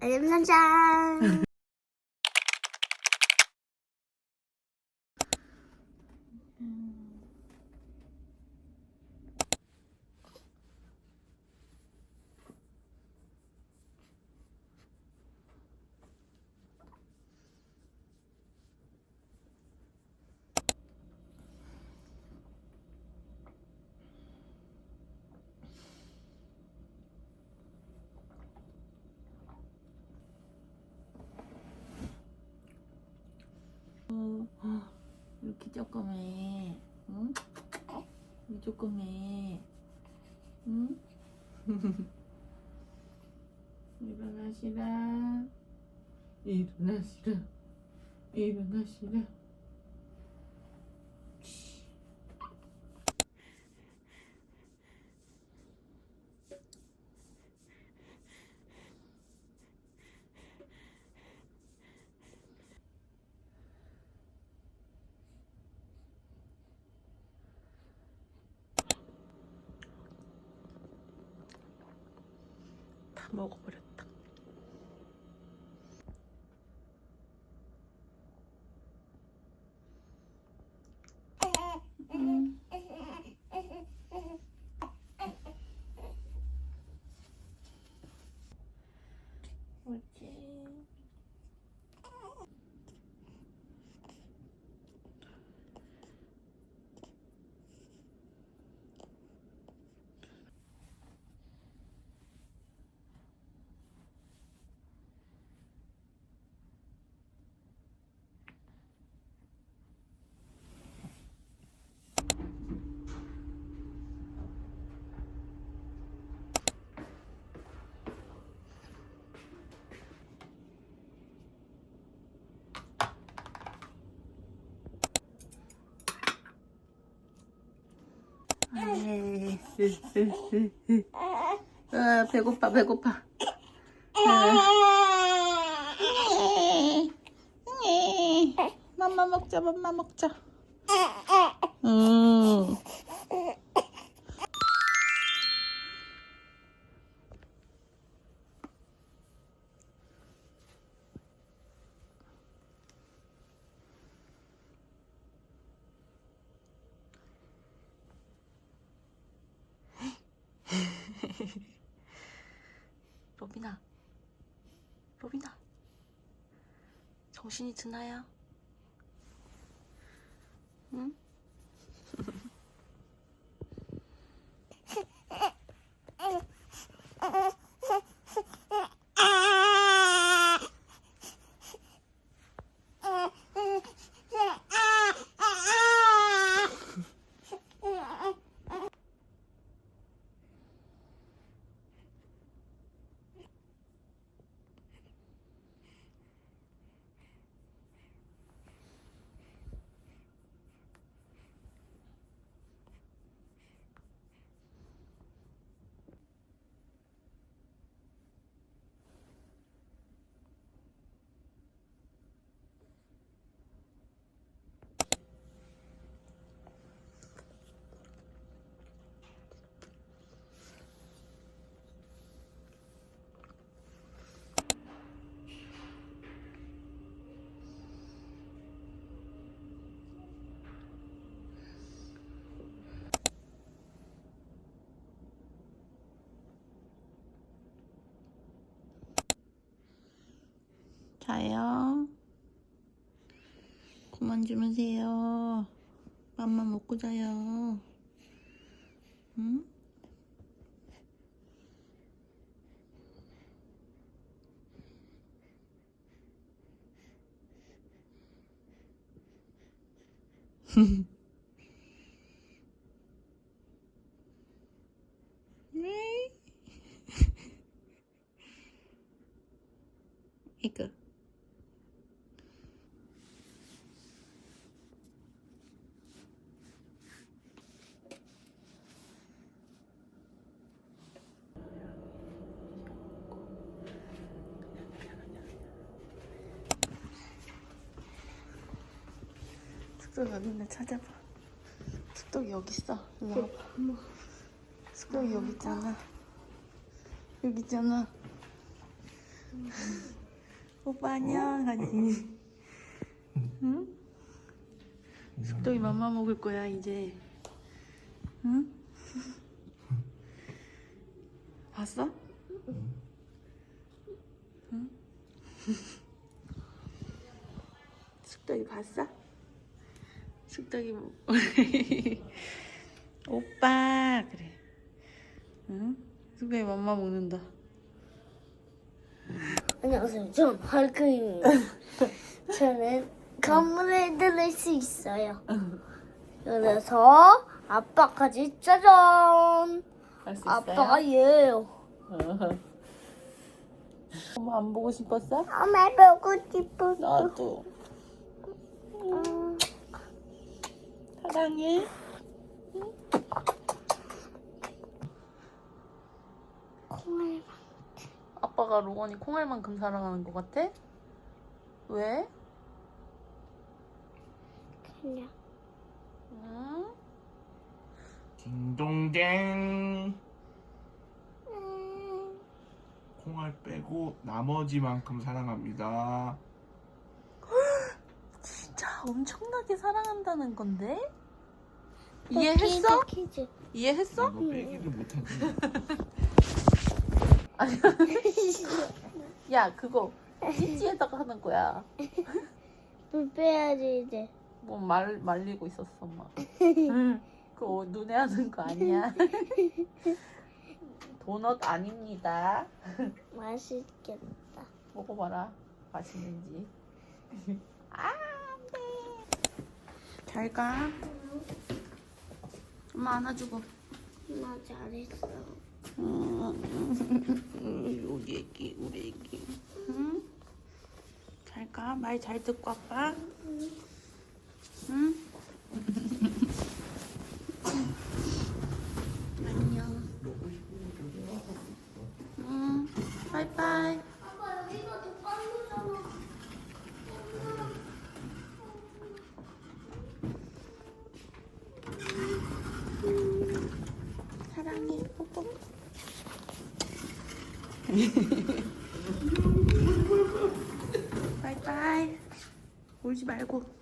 알림산장. 이렇게 조그매, 응? 이 조그매, 응? 일어나시라, 일어나시라, 일어나시라. 먹어버렸다. 음. 옳지. 에이, 아, 배고파, 배고파. 아. 맘마 먹자, 맘마 먹자. 음. 로빈아, 로빈아, 정신이 드나요? 응? 자요. 그만 주무세요. 맘마 먹고 자요. 응? 네. 이거. 어디 있나 찾아봐. 숙덕 여기 있어. 일로 와봐. 숙덕 여기 있잖아. 여기 있잖아. 오빠 안녕 하지. 응? 숙덕이 맘마 먹을 거야 이제. 응? 봤어? 응? 숙덕이 봤어? 숙덕이 뭐- 오빠 그래. 응? 숙덕이 맘마 먹는다. 안녕하세요. 전 헐크입니다. 저는 건물에 들을 수 있어요. 그래서 아빠까지 짜잔! 할수 있어요? 아빠가 얘예요. 엄마 안 보고 싶었어? 엄마 보고 싶어. 나도 사랑해. 콩알 아빠가 로건이 콩알만큼 사랑하는 것 같아? 왜? 그냥 응? 딩동댕 음, 콩알 빼고 나머지만큼 사랑합니다 진짜 엄청나게 사랑한다는 건데? 이해했어? 이해했어? 너 빼기를 못하지 야 그거 찌찌에다가 하는 거야. 물 빼야지 이제. 뭐 말 말리고 있었어 엄마. 응. 그거 눈에 하는 거 아니야? 도넛 아닙니다. 맛있겠다. 먹어봐라. 맛있는지. 아, 안 돼. 잘 가. 엄마 안아주고. 엄마 잘했어. 우리 애기, 우리 애기. 응? 잘 가. 말 잘 듣고 아빠. 응? 안녕. 응. 바이바이. 아빠 여기가 독감이잖아. 사랑해. 뽀뽀. 바이바이. 울지 말고.